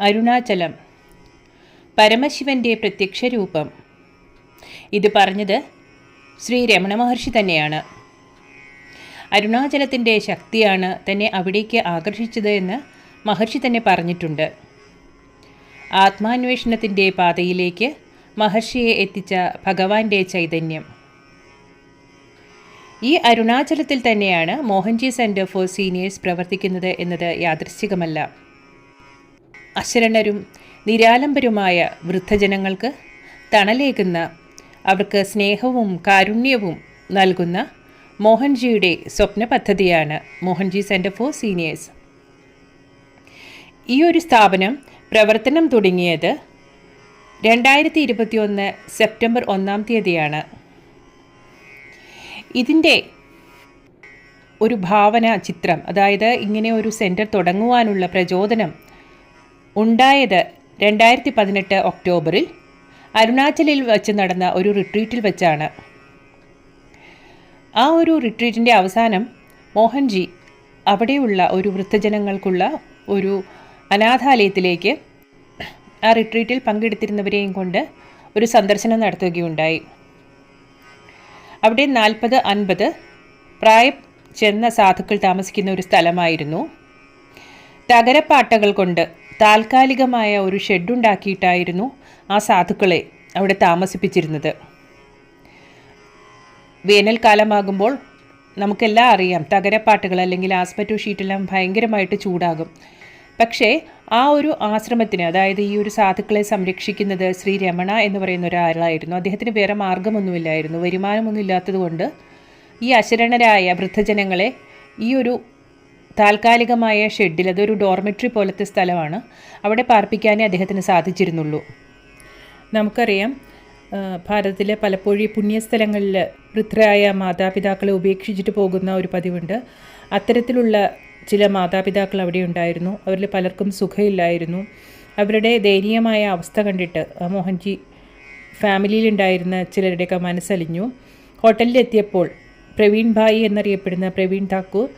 അരുണാചലം. പരമശിവന്റെ പ്രത്യക്ഷ രൂപം ഇത് പറഞ്ഞത് ശ്രീ രമണ മഹർഷി തന്നെയാണ്. അരുണാചലത്തിന്റെ ശക്തിയാണ് തന്നെ അവിടേക്ക് ആകർഷിച്ചത് എന്ന് മഹർഷി തന്നെ പറഞ്ഞിട്ടുണ്ട്. ആത്മാന്വേഷണത്തിന്റെ പാതയിലേക്ക് മഹർഷിയെ എത്തിച്ച ഭഗവാന്റെ ചൈതന്യം. ഈ അരുണാചലത്തിൽ തന്നെയാണ് മോഹൻജി സെന്റർ ഫോർ സീനിയേഴ്സ് പ്രവർത്തിക്കുന്നത് എന്നത് യാദൃശ്ചികമല്ല. അശരണരും നിരാലംബരുമായ വൃദ്ധജനങ്ങൾക്ക് തണലേകുന്ന അവർക്ക് സ്നേഹവും കാരുണ്യവും നൽകുന്ന മോഹൻജിയുടെ സ്വപ്ന പദ്ധതിയാണ് മോഹൻജി സെന്റർ ഫോർ സീനിയേഴ്സ് ഈ ഒരു സ്ഥാപനം പ്രവർത്തനം തുടങ്ങിയത് രണ്ടായിരത്തി ഇരുപത്തിയൊന്ന് സെപ്റ്റംബർ ഒന്നാം തീയതിയാണ്. ഇതിന്റെ ഒരു ഭാവന ചിത്രം അതായത് ഇങ്ങനെ ഒരു സെന്റർ തുടങ്ങുവാനുള്ള പ്രചോദനം ഉണ്ടായത് രണ്ടായിരത്തി പതിനെട്ട് ഒക്ടോബറിൽ അരുണാചലിൽ വെച്ച് നടന്ന ഒരു റിട്രീറ്റിൽ വെച്ചാണ്. ആ ഒരു റിട്രീറ്റിന്റെ അവസാനം മോഹൻജി അവിടെയുള്ള ഒരു വൃദ്ധജനങ്ങൾക്കുള്ള ഒരു അനാഥാലയത്തിലേക്ക് ആ റിട്രീറ്റിൽ പങ്കെടുത്തിരുന്നവരെയും കൊണ്ട് ഒരു സന്ദർശനം നടത്തുകയുണ്ടായി. അവിടെ നാൽപ്പത് അൻപത് പ്രായം ചെന്ന സാധുക്കൾ താമസിക്കുന്ന ഒരു സ്ഥലമായിരുന്നു. തകരപ്പാട്ടകൾ കൊണ്ട് താൽക്കാലികമായ ഒരു ഷെഡുണ്ടാക്കിയിട്ടായിരുന്നു ആ സാധുക്കളെ അവിടെ താമസിപ്പിച്ചിരുന്നത്. വേനൽക്കാലമാകുമ്പോൾ നമുക്കെല്ലാം അറിയാം തകരപ്പാട്ടുകൾ അല്ലെങ്കിൽ ആസ്പെറ്റോ ഷീറ്റെല്ലാം ഭയങ്കരമായിട്ട് ചൂടാകും. പക്ഷേ ആ ഒരു ആശ്രമത്തിന് അതായത് ഈ ഒരു സാധുക്കളെ സംരക്ഷിക്കുന്നത് ശ്രീ രമണ എന്ന് പറയുന്ന ഒരാളായിരുന്നു. അദ്ദേഹത്തിന് വേറെ മാർഗമൊന്നുമില്ലായിരുന്നു. വരുമാനമൊന്നും ഇല്ലാത്തതുകൊണ്ട് ഈ അശരണരായ വൃദ്ധജനങ്ങളെ ഈ ഒരു താൽക്കാലികമായ ഷെഡിൽ അതൊരു ഡോർമെട്രി പോലത്തെ സ്ഥലമാണ്. അവിടെ പാർപ്പിക്കാനേ അദ്ദേഹത്തിന് സാധിച്ചിരുന്നുള്ളൂ. നമുക്കറിയാം ഭാരതത്തിലെ പലപ്പോഴും പുണ്യസ്ഥലങ്ങളിൽ വൃദ്ധരായ മാതാപിതാക്കളെ ഉപേക്ഷിച്ചിട്ട് പോകുന്ന ഒരു പതിവുണ്ട്. അത്തരത്തിലുള്ള ചില മാതാപിതാക്കൾ അവിടെ ഉണ്ടായിരുന്നു. അവരിൽ പലർക്കും സുഖമില്ലായിരുന്നു. അവരുടെ ദയനീയമായ അവസ്ഥ കണ്ടിട്ട് മോഹൻജി ഫാമിലിയിലുണ്ടായിരുന്ന ചിലരുടെയൊക്കെ മനസ്സലിഞ്ഞു. ഹോട്ടലിലെത്തിയപ്പോൾ പ്രവീൺ ഭായി എന്നറിയപ്പെടുന്ന പ്രവീൺ താക്കൂർ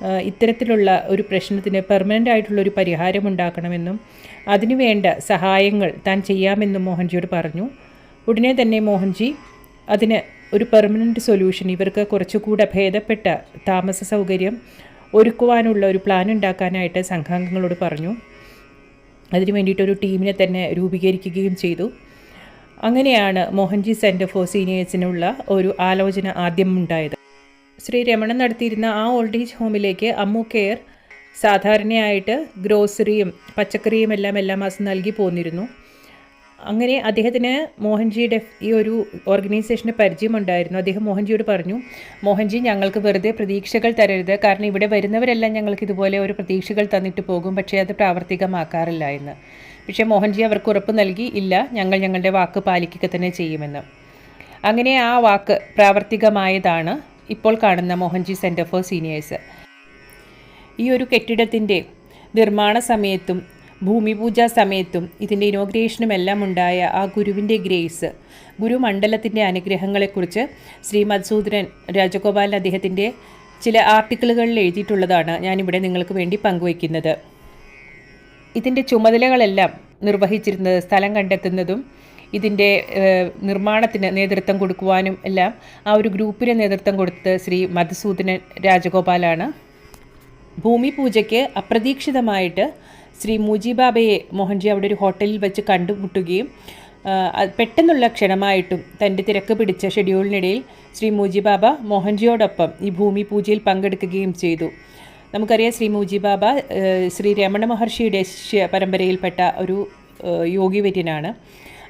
ഇത്തരത്തിലുള്ള ഒരു പ്രശ്നത്തിന് പെർമനന്റ് ആയിട്ടുള്ള ഒരു പരിഹാരം ഉണ്ടാക്കണമെന്നും അതിനുവേണ്ട സഹായങ്ങൾ താൻ ചെയ്യാമെന്നും മോഹൻജിയോട് പറഞ്ഞു. ഉടനെ തന്നെ മോഹൻജി അതിന് ഒരു പെർമനന്റ് സൊല്യൂഷൻ ഇവർക്ക് കുറച്ചുകൂടെ ഭേദപ്പെട്ട താമസ സൗകര്യം ഒരുക്കുവാനുള്ള ഒരു പ്ലാൻ ഉണ്ടാക്കാനായിട്ട് സംഘാംഗങ്ങളോട് പറഞ്ഞു. അതിനു വേണ്ടിയിട്ടൊരു ടീമിനെ തന്നെ രൂപീകരിക്കുകയും ചെയ്തു. അങ്ങനെയാണ് മോഹൻജി സെന്റർ ഫോർ സീനിയേഴ്സിനുള്ള ഒരു ആലോചന ആദ്യം ഉണ്ടായത്. ശ്രീ രമണൻ നടത്തിയിരുന്ന ആ ഓൾഡ് ഏജ് ഹോമിലേക്ക് അമ്മു കെയർ സാധാരണയായിട്ട് ഗ്രോസറിയും പച്ചക്കറിയും എല്ലാം എല്ലാ മാസം നൽകി പോന്നിരുന്നു. അങ്ങനെ അദ്ദേഹത്തിന് മോഹൻജിയുടെ ഈ ഒരു ഓർഗനൈസേഷന്റെ പരിചയമുണ്ടായിരുന്നു. അദ്ദേഹം മോഹൻജിയോട് പറഞ്ഞു മോഹൻജി ഞങ്ങൾക്ക് വെറുതെ പ്രതീക്ഷകൾ തരരുത്. കാരണം ഇവിടെ വരുന്നവരെല്ലാം ഞങ്ങൾക്ക് ഇതുപോലെ ഒരു പ്രതീക്ഷകൾ തന്നിട്ട് പോകും. പക്ഷേ അത് പ്രാവർത്തികമാക്കാറില്ല എന്ന്. പക്ഷേ മോഹൻജി അവർക്ക് ഉറപ്പ് നൽകി ഇല്ല ഞങ്ങൾ ഞങ്ങളുടെ വാക്ക് പാലിക്കുക തന്നെ ചെയ്യുമെന്ന്. അങ്ങനെ ആ വാക്ക് പ്രാവർത്തികമായതാണ്. ഇപ്പോൾ കാണുന്ന മോഹൻജി സെന്റർ ഫോർ സീനിയേഴ്സ് ഈ ഒരു കെട്ടിടത്തിന്റെ നിർമ്മാണ സമയത്തും ഭൂമി പൂജ സമയത്തും ഇതിന്റെ ഇനോഗ്രേഷനും എല്ലാം ഉണ്ടായ ആ ഗുരുവിന്റെ ഗ്രേസ് ഗുരുമണ്ഡലത്തിന്റെ അനുഗ്രഹങ്ങളെക്കുറിച്ച് ശ്രീ മധുസൂദനൻ രാജഗോപാലൻ അദ്ദേഹത്തിന്റെ ചില ആർട്ടിക്കിളുകളിൽ എഴുതിയിട്ടുള്ളതാണ് ഞാനിവിടെ നിങ്ങൾക്ക് വേണ്ടി പങ്കുവയ്ക്കുന്നത്. ഇതിന്റെ ചുമതലകളെല്ലാം നിർവഹിച്ചിരുന്നത് സ്ഥലം കണ്ടെത്തുന്നതും ഇതിന്റെ നിർമ്മാണത്തിന് നേതൃത്വം കൊടുക്കുവാനും എല്ലാം ആ ഒരു ഗ്രൂപ്പിന് നേതൃത്വം കൊടുത്ത് ശ്രീ മധുസൂദനൻ രാജഗോപാലാണ്. ഭൂമി പൂജയ്ക്ക് അപ്രതീക്ഷിതമായിട്ട് ശ്രീ മുജിബാബയെ മോഹൻജി അവിടെ ഒരു ഹോട്ടലിൽ വെച്ച് കണ്ടുമുട്ടുകയും പെട്ടെന്നുള്ള ക്ഷണമായിട്ടും തന്റെ തിരക്ക് പിടിച്ച ഷെഡ്യൂളിനിടയിൽ ശ്രീ മുജിബാബ മോഹൻജിയോടൊപ്പം ഈ ഭൂമി പൂജയിൽ പങ്കെടുക്കുകയും ചെയ്തു. നമുക്കറിയാം ശ്രീ മുജിബാബ ശ്രീ രമണ മഹർഷിയുടെ ശിഷ്യ പരമ്പരയിൽപ്പെട്ട ഒരു യോഗിവര്യനാണ്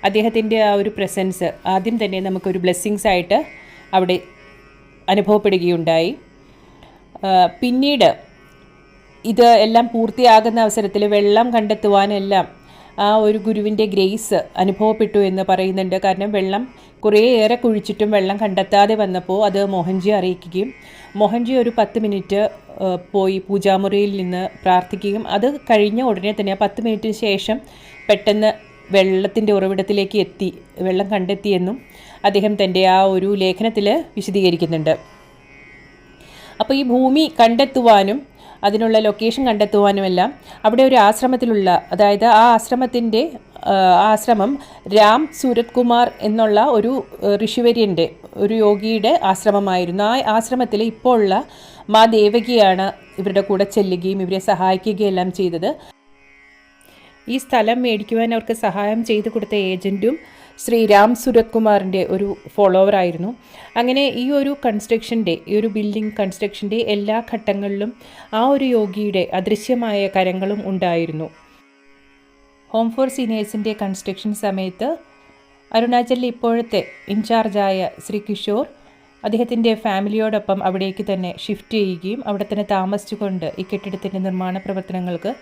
അദ്ദേഹത്തിന്റെ ആ ഒരു പ്രസൻസ് ആദ്യം തന്നെ നമുക്കൊരു ബ്ലെസ്സിങ്സ് ആയിട്ട് അവിടെ അനുഭവപ്പെടുകയുണ്ടായി. പിന്നീട് ഇത് എല്ലാം പൂർത്തിയാകുന്ന അവസരത്തിൽ വെള്ളം കണ്ടെത്തുവാനെല്ലാം ആ ഒരു ഗുരുവിന്റെ ഗ്രേസ് അനുഭവപ്പെട്ടു എന്ന് പറയുന്നുണ്ട്. കാരണം വെള്ളം കുറേയേറെ കുഴിച്ചിട്ടും വെള്ളം കണ്ടെത്താതെ വന്നപ്പോൾ അത് മോഹൻജി അറിയിക്കുകയും മോഹൻജി ഒരു പത്ത് മിനിറ്റ് പോയി പൂജാമുറിയിൽ നിന്ന് പ്രാർത്ഥിക്കുകയും അത് കഴിഞ്ഞ ഉടനെ തന്നെ പത്ത് മിനിറ്റിന് ശേഷം പെട്ടെന്ന് വെള്ളത്തിന്റെ ഉറവിടത്തിലേക്ക് എത്തി വെള്ളം കണ്ടെത്തിയെന്നും അദ്ദേഹം തന്റെ ആ ഒരു ലേഖനത്തിൽ വിശദീകരിക്കുന്നുണ്ട്. അപ്പോൾ ഈ ഭൂമി കണ്ടെത്തുവാനും അതിനുള്ള ലൊക്കേഷൻ കണ്ടെത്തുവാനുമെല്ലാം അവിടെ ഒരു ആശ്രമത്തിലുള്ള അതായത് ആ ആശ്രമത്തിന്റെ ആശ്രമം രാം സൂരത് കുമാർ എന്നുള്ള ഒരു ഋഷിവര്യന്റെ ഒരു യോഗിയുടെ ആശ്രമമായിരുന്നു. ആ ആശ്രമത്തിൽ ഇപ്പോൾ ഉള്ള മാ ദേവകിയാണ് ഇവരുടെ കൂടെ ചെല്ലുകയും ഇവരെ സഹായിക്കുകയും എല്ലാം ചെയ്തത്. ഈ സ്ഥലം മേടിക്കുവാൻ അവർക്ക് സഹായം ചെയ്തു കൊടുത്ത ഏജന്റും ശ്രീ രാം സുരത് കുമാറിന്റെ ഒരു ഫോളോവർ ആയിരുന്നു. അങ്ങനെ ഈ ഒരു കൺസ്ട്രക്ഷന്റെ ഈ ഒരു ബിൽഡിംഗ് കൺസ്ട്രക്ഷന്റെ എല്ലാ ഘട്ടങ്ങളിലും ആ ഒരു യോഗിയുടെ അദൃശ്യമായ കരങ്ങളും ഉണ്ടായിരുന്നു. ഹോം ഫോർ സീനിയേഴ്സിന്റെ കൺസ്ട്രക്ഷൻ സമയത്ത് അരുണാചലിൽ ഇപ്പോഴത്തെ ഇൻചാർജായ ശ്രീ കിഷോർ അദ്ദേഹത്തിന്റെ ഫാമിലിയോടൊപ്പം അവിടേക്ക് തന്നെ ഷിഫ്റ്റ് ചെയ്യുകയും അവിടെ തന്നെ താമസിച്ചുകൊണ്ട് ഈ കെട്ടിടത്തിന്റെ നിർമ്മാണ പ്രവർത്തനങ്ങൾക്ക്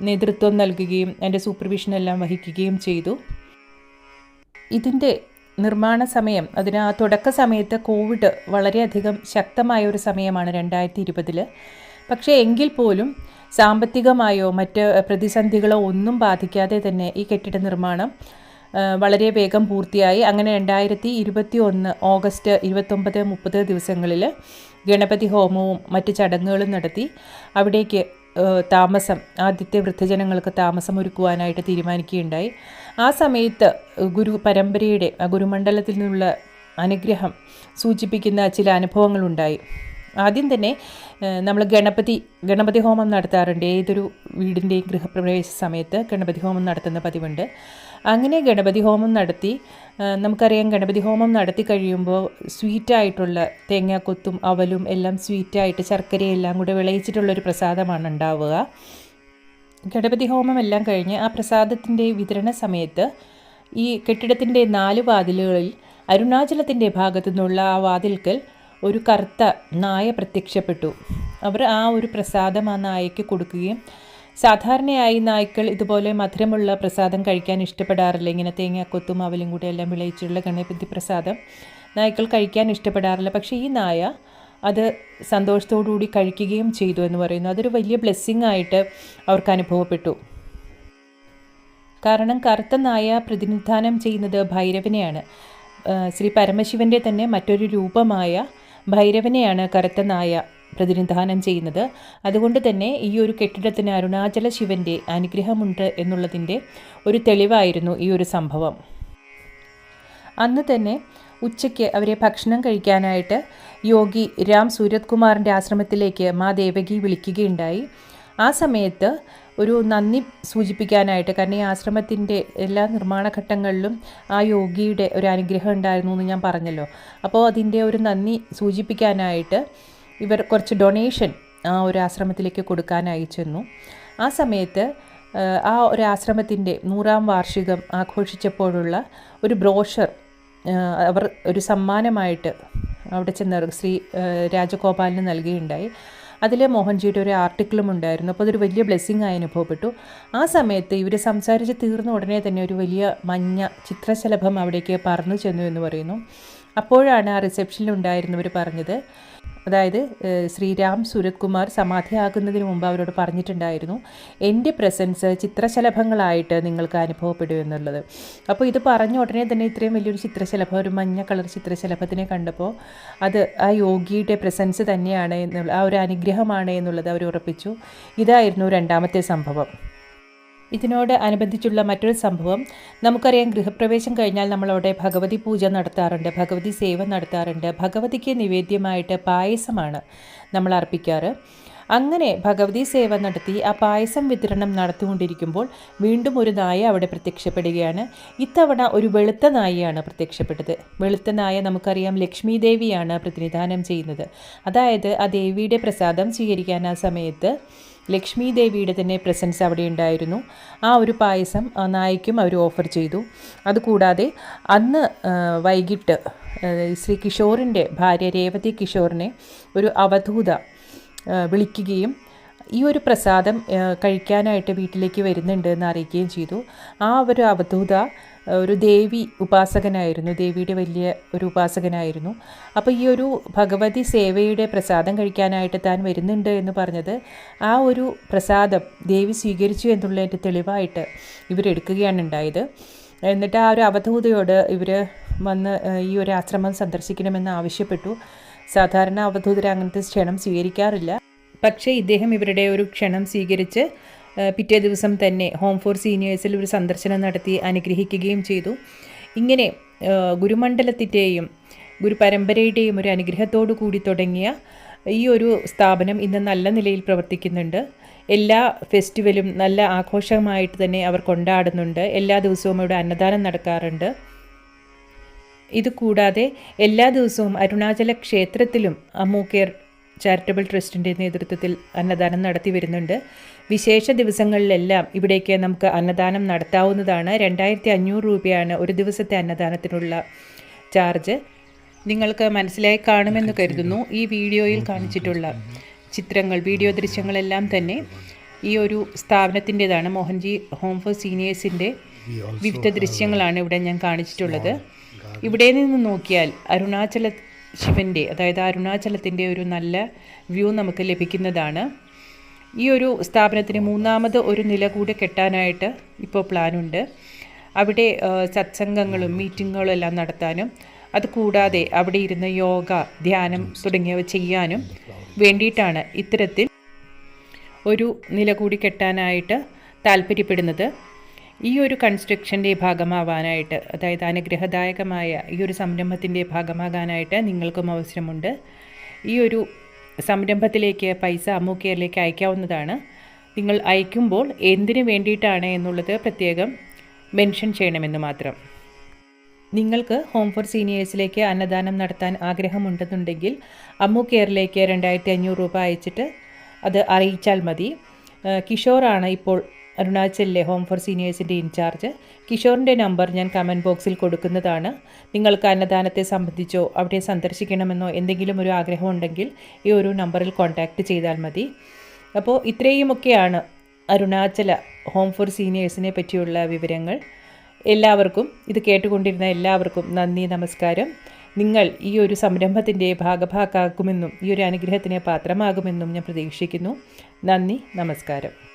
നേതൃത്വം നൽകുകയും അതിന്റെ സൂപ്പർവിഷൻ എല്ലാം വഹിക്കുകയും ചെയ്തു. ഇതിന്റെ നിർമ്മാണ സമയം അതിന് ആ തുടക്ക സമയത്ത് കോവിഡ് വളരെയധികം ശക്തമായ ഒരു സമയമാണ് രണ്ടായിരത്തി ഇരുപതിൽ പക്ഷേ എങ്കിൽ പോലും സാമ്പത്തികമായോ മറ്റ് പ്രതിസന്ധികളോ ഒന്നും ബാധിക്കാതെ തന്നെ ഈ കെട്ടിട നിർമ്മാണം വളരെ വേഗം പൂർത്തിയായി. അങ്ങനെ രണ്ടായിരത്തി ഇരുപത്തി ഒന്ന് ഓഗസ്റ്റ് ഇരുപത്തൊമ്പത് മുപ്പത് ദിവസങ്ങളിൽ ഗണപതി ഹോമവും മറ്റ് ചടങ്ങുകളും നടത്തി. അവിടേക്ക് താമസം ആദ്യത്തെ വൃദ്ധജനങ്ങൾക്ക് താമസം ഒരുക്കുവാനായിട്ട് തീരുമാനിക്കുകയുണ്ടായി. ആ സമയത്ത് ഗുരു പരമ്പരയുടെ ഗുരുമണ്ഡലത്തിൽ നിന്നുള്ള അനുഗ്രഹം സൂചിപ്പിക്കുന്ന ചില അനുഭവങ്ങളുണ്ടായി. ആദ്യം തന്നെ നമ്മൾ ഗണപതി ഗണപതി ഹോമം നടത്താറുണ്ട്. ഏതൊരു വീടിന്റെയും ഗൃഹപ്രവേശ സമയത്ത് ഗണപതി ഹോമം നടത്തുന്ന പതിവുണ്ട്. അങ്ങനെ ഗണപതി ഹോമം നടത്തി നമുക്കറിയാം ഗണപതി ഹോമം നടത്തി കഴിയുമ്പോൾ സ്വീറ്റായിട്ടുള്ള തേങ്ങാക്കൊത്തും അവലും എല്ലാം സ്വീറ്റായിട്ട് ശർക്കരയെല്ലാം കൂടെ വിളയിച്ചിട്ടുള്ളൊരു പ്രസാദമാണ് ഉണ്ടാവുക. ഗണപതി ഹോമം എല്ലാം കഴിഞ്ഞ് ആ പ്രസാദത്തിന്റെ വിതരണ സമയത്ത് ഈ കെട്ടിടത്തിന്റെ നാല് വാതിലുകളിൽ അരുണാചലത്തിന്റെ ഭാഗത്തു നിന്നുള്ള ആ വാതിൽക്കൽ ഒരു കറുത്ത നായ പ്രത്യക്ഷപ്പെട്ടു. അവർ ആ ഒരു പ്രസാദം ആ നായയ്ക്ക് കൊടുക്കുകയും സാധാരണയായി നായ്ക്കൾ ഇതുപോലെ മധുരമുള്ള പ്രസാദം കഴിക്കാൻ ഇഷ്ടപ്പെടാറില്ല. ഇങ്ങനെ തേങ്ങാക്കൊത്തും അവലും കൂടെ എല്ലാം വിളയിച്ചുള്ള ഗണപതി പ്രസാദം നായ്ക്കൾ കഴിക്കാൻ ഇഷ്ടപ്പെടാറില്ല. പക്ഷേ ഈ നായ അത് സന്തോഷത്തോടുകൂടി കഴിക്കുകയും ചെയ്തു എന്ന് പറയുന്നു. അതൊരു വലിയ ബ്ലെസ്സിങ് ആയിട്ട് അവർക്ക് അനുഭവപ്പെട്ടു. കാരണം കറുത്ത നായ പ്രതിനിധാനം ചെയ്യുന്നത് ഭൈരവനെയാണ്. ശ്രീ പരമശിവന്റെ തന്നെ മറ്റൊരു രൂപമായ ഭൈരവനെയാണ് കറുത്ത നായ പ്രതിനിധാനം ചെയ്യുന്നത്. അതുകൊണ്ട് തന്നെ ഈ ഒരു കെട്ടിടത്തിന് അരുണാചല ശിവന്റെ അനുഗ്രഹമുണ്ട് എന്നുള്ളതിന്റെ ഒരു തെളിവായിരുന്നു ഈ ഒരു സംഭവം. അന്ന് തന്നെ ഉച്ചയ്ക്ക് അവരെ ഭക്ഷണം കഴിക്കാനായിട്ട് യോഗി രാം സൂര്യത് കുമാറിന്റെ ആശ്രമത്തിലേക്ക് മാ ദേവകി വിളിക്കുകയുണ്ടായി. ആ സമയത്ത് ഒരു നന്ദി സൂചിപ്പിക്കാനായിട്ട്. കാരണം ഈ ആശ്രമത്തിന്റെ എല്ലാ നിർമ്മാണ ഘട്ടങ്ങളിലും ആ യോഗിയുടെ ഒരു അനുഗ്രഹം ഉണ്ടായിരുന്നു എന്ന് ഞാൻ പറഞ്ഞല്ലോ. അപ്പോൾ അതിന്റെ ഒരു നന്ദി സൂചിപ്പിക്കാനായിട്ട് ഇവർ കുറച്ച് ഡൊണേഷൻ ആ ഒരു ആശ്രമത്തിലേക്ക് കൊടുക്കാനായി ചെന്നു ആ സമയത്ത് ആ, ഒരു ആശ്രമത്തിന്റെ നൂറാം വാർഷികം ആഘോഷിച്ചപ്പോഴുള്ള ഒരു ബ്രോഷർ അവർ ഒരു സമ്മാനമായിട്ട് അവിടെ ചെന്ന ശ്രീ രാജഗോപാലിന് നൽകുകയുണ്ടായി. അതിൽ മോഹൻജിയുടെ ഒരു ആർട്ടിക്കിളും ഉണ്ടായിരുന്നു. അപ്പോൾ അതൊരു വലിയ ബ്ലെസ്സിങ് ആയി അനുഭവപ്പെട്ടു. ആ സമയത്ത് ഇവർ സംസാരിച്ച് തീർന്ന ഉടനെ തന്നെ ഒരു വലിയ മഞ്ഞ ചിത്രശലഭം അവിടേക്ക് പറന്നു ചെന്നു എന്ന് പറയുന്നു. അപ്പോഴാണ് ആ റിസപ്ഷനിൽ ഉണ്ടായിരുന്നവർ പറഞ്ഞത്. അതായത് ശ്രീരാം സുരത്കുമാർ സമാധിയാകുന്നതിന് മുമ്പ് അവരോട് പറഞ്ഞിട്ടുണ്ടായിരുന്നു എന്റെ പ്രസൻസ് ചിത്രശലഭങ്ങളായിട്ട് നിങ്ങൾക്ക് അനുഭവപ്പെടും എന്നുള്ളത്. അപ്പോൾ ഇത് പറഞ്ഞ ഉടനെ തന്നെ ഇത്രയും വലിയൊരു ചിത്രശലഭം ഒരു മഞ്ഞ കളർ ചിത്രശലഭത്തിനെ കണ്ടപ്പോൾ അത് ആ യോഗിയുടെ പ്രസൻസ് തന്നെയാണ് എന്നുള്ള ആ ഒരു അനുഗ്രഹമാണ് എന്നുള്ളത് അവർ ഉറപ്പിച്ചു. ഇതായിരുന്നു രണ്ടാമത്തെ സംഭവം. ഇതിനോട് അനുബന്ധിച്ചുള്ള മറ്റൊരു സംഭവം. നമുക്കറിയാം ഗൃഹപ്രവേശം കഴിഞ്ഞാൽ നമ്മളവിടെ ഭഗവതി പൂജ നടത്താറുണ്ട് ഭഗവതി സേവ നടത്താറുണ്ട് ഭഗവതിക്ക് നിവേദ്യമായിട്ട് പായസമാണ് നമ്മൾ അർപ്പിക്കാറ്. അങ്ങനെ ഭഗവതി സേവ നടത്തി ആ പായസം വിതരണം നടത്തിക്കൊണ്ടിരിക്കുമ്പോൾ വീണ്ടും ഒരു നായ അവിടെ പ്രത്യക്ഷപ്പെടുകയാണ്. ഇത്തവണ ഒരു വെളുത്ത നായയാണ് പ്രത്യക്ഷപ്പെട്ടത്. വെളുത്ത നായ നമുക്കറിയാം ലക്ഷ്മി ദേവിയാണ് പ്രതിനിധാനം ചെയ്യുന്നത്. അതായത് ആ ദേവിയുടെ പ്രസാദം സ്വീകരിക്കാൻ ആ സമയത്ത് ലക്ഷ്മി ദേവിയുടെ തന്നെ പ്രസൻസ് അവിടെ ഉണ്ടായിരുന്നു. ആ ഒരു പായസം നായിക്കും അവർ ഓഫർ ചെയ്തു. അതുകൂടാതെ അന്ന് വൈകിട്ട് ശ്രീ കിഷോറിന്റെ ഭാര്യ രേവതി കിഷോറിനെ ഒരു അവധൂത വിളിക്കുകയും ഈ ഒരു പ്രസാദം കഴിക്കാനായിട്ട് വീട്ടിലേക്ക് വരുന്നുണ്ട് എന്ന് അറിയിക്കുകയും ചെയ്തു. ആ ഒരു അവധൂത ഒരു ദേവി ഉപാസകനായിരുന്നു. ദേവിയുടെ വലിയ ഒരു ഉപാസകനായിരുന്നു. അപ്പോൾ ഈ ഒരു ഭഗവതി സേവയുടെ പ്രസാദം കഴിക്കാനായിട്ട് താൻ വരുന്നുണ്ട് എന്ന് പറഞ്ഞത് ആ ഒരു പ്രസാദം ദേവി സ്വീകരിച്ചു എന്നുള്ളതിന്റെ തെളിവായിട്ട് ഇവരെടുക്കുകയാണ് ഉണ്ടായത്. എന്നിട്ട് ആ ഒരു അവധൂതയോട് ഇവർ വന്ന് ഈ ഒരു ആശ്രമം സന്ദർശിക്കണമെന്ന് ആവശ്യപ്പെട്ടു. സാധാരണ അവധൂതർ അങ്ങനത്തെ ക്ഷണം സ്വീകരിക്കാറില്ല. പക്ഷേ ഇദ്ദേഹം ഇവരുടെ ഒരു ക്ഷണം സ്വീകരിച്ച് പിറ്റേ ദിവസം തന്നെ ഹോം ഫോർ സീനിയേഴ്സിൽ ഒരു സന്ദർശനം നടത്തി അനുഗ്രഹിക്കുകയും ചെയ്തു. ഇങ്ങനെ ഗുരുമണ്ഡലത്തിന്റെയും ഗുരുപരമ്പരയുടെയും ഒരു അനുഗ്രഹത്തോടു കൂടി തുടങ്ങിയ ഈ ഒരു സ്ഥാപനം ഇന്ന് നല്ല നിലയിൽ പ്രവർത്തിക്കുന്നുണ്ട്. എല്ലാ ഫെസ്റ്റിവലും നല്ല ആഘോഷമായിട്ട് തന്നെ അവർ കൊണ്ടാടുന്നുണ്ട്. എല്ലാ ദിവസവും ഇവിടെ അന്നദാനം നടക്കാറുണ്ട്. ഇതുകൂടാതെ എല്ലാ ദിവസവും അരുണാചല ക്ഷേത്രത്തിലും അമ്മു കെയർ ചാരിറ്റബിൾ ട്രസ്റ്റിന്റെ നേതൃത്വത്തിൽ അന്നദാനം നടത്തി വരുന്നുണ്ട്. വിശേഷ ദിവസങ്ങളിലെല്ലാം ഇവിടേക്ക് നമുക്ക് അന്നദാനം നടത്താവുന്നതാണ്. രണ്ടായിരത്തി അഞ്ഞൂറ് രൂപയാണ് ഒരു ദിവസത്തെ അന്നദാനത്തിനുള്ള ചാർജ്. നിങ്ങൾക്ക് മനസ്സിലായി കാണുമെന്ന് കരുതുന്നു. ഈ വീഡിയോയിൽ കാണിച്ചിട്ടുള്ള ചിത്രങ്ങൾ വീഡിയോ ദൃശ്യങ്ങളെല്ലാം തന്നെ ഈ ഒരു സ്ഥാപനത്തിന്റെതാണ്. മോഹൻജി ഹോം ഫോർ സീനിയേഴ്സിന്റെ വിവിധ ദൃശ്യങ്ങളാണ് ഇവിടെ ഞാൻ കാണിച്ചിട്ടുള്ളത്. ഇവിടെ നിന്ന് നോക്കിയാൽ അരുണാചല ശിവന്റെ അതായത് അരുണാചലത്തിന്റെ ഒരു നല്ല വ്യൂ നമുക്ക് ലഭിക്കുന്നതാണ്. ഈ ഒരു സ്ഥാപനത്തിന് മൂന്നാമത് ഒരു നില കൂടി കെട്ടാനായിട്ട് ഇപ്പോൾ പ്ലാനുണ്ട്. അവിടെ സത്സംഗങ്ങളും മീറ്റിങ്ങുകളും എല്ലാം നടത്താനും അതുകൂടാതെ അവിടെ ഇരുന്ന് യോഗ ധ്യാനം തുടങ്ങിയവ ചെയ്യാനും വേണ്ടിയിട്ടാണ് ഇത്തരത്തിൽ ഒരു നില കൂടി കെട്ടാനായിട്ട് താല്പര്യപ്പെടുന്നത്. ഈ ഒരു കൺസ്ട്രക്ഷന്റെ ഭാഗമാവാനായിട്ട് അതായത് അനുഗ്രഹദായകമായ ഈ ഒരു സംരംഭത്തിന്റെ ഭാഗമാകാനായിട്ട് നിങ്ങൾക്കും അവസരമുണ്ട്. ഈ ഒരു സംരംഭത്തിലേക്ക് പൈസ അമ്മു കെയറിലേക്ക് അയക്കാവുന്നതാണ്. നിങ്ങൾ അയക്കുമ്പോൾ എന്തിനു വേണ്ടിയിട്ടാണ് എന്നുള്ളത് പ്രത്യേകം മെൻഷൻ ചെയ്യണമെന്ന് മാത്രം. നിങ്ങൾക്ക് ഹോം ഫോർ സീനിയേഴ്സിലേക്ക് അന്നദാനം നടത്താൻ ആഗ്രഹമുണ്ടെന്നുണ്ടെങ്കിൽ അമ്മു കെയറിലേക്ക് രണ്ടായിരത്തി അഞ്ഞൂറ് രൂപ അയച്ചിട്ട് അത് അറിയിച്ചാൽ മതി. കിഷോറാണ് ഇപ്പോൾ അരുണാചലിലെ ഹോം ഫോർ സീനിയേഴ്സിന്റെ ഇൻചാർജ്. കിഷോറിന്റെ നമ്പർ ഞാൻ കമന്റ് ബോക്സിൽ കൊടുക്കുന്നതാണ്. നിങ്ങൾക്ക് അന്നദാനത്തെ സംബന്ധിച്ചോ അവിടെ സന്ദർശിക്കണമെന്നോ എന്തെങ്കിലും ഒരു ആഗ്രഹമുണ്ടെങ്കിൽ ഈ ഒരു നമ്പറിൽ കോൺടാക്റ്റ് ചെയ്താൽ മതി. അപ്പോൾ ഇത്രയുമൊക്കെയാണ് അരുണാചല ഹോം ഫോർ സീനിയേഴ്സിനെ പറ്റിയുള്ള വിവരങ്ങൾ. എല്ലാവർക്കും ഇത് കേട്ടുകൊണ്ടിരുന്ന എല്ലാവർക്കും നന്ദി നമസ്കാരം. നിങ്ങൾ ഈ ഒരു സംരംഭത്തിന്റെ ഭാഗഭാക്കാക്കുമെന്നും ഈ ഒരു അനുഗ്രഹത്തിന് പാത്രമാകുമെന്നും ഞാൻ പ്രതീക്ഷിക്കുന്നു. നന്ദി നമസ്കാരം.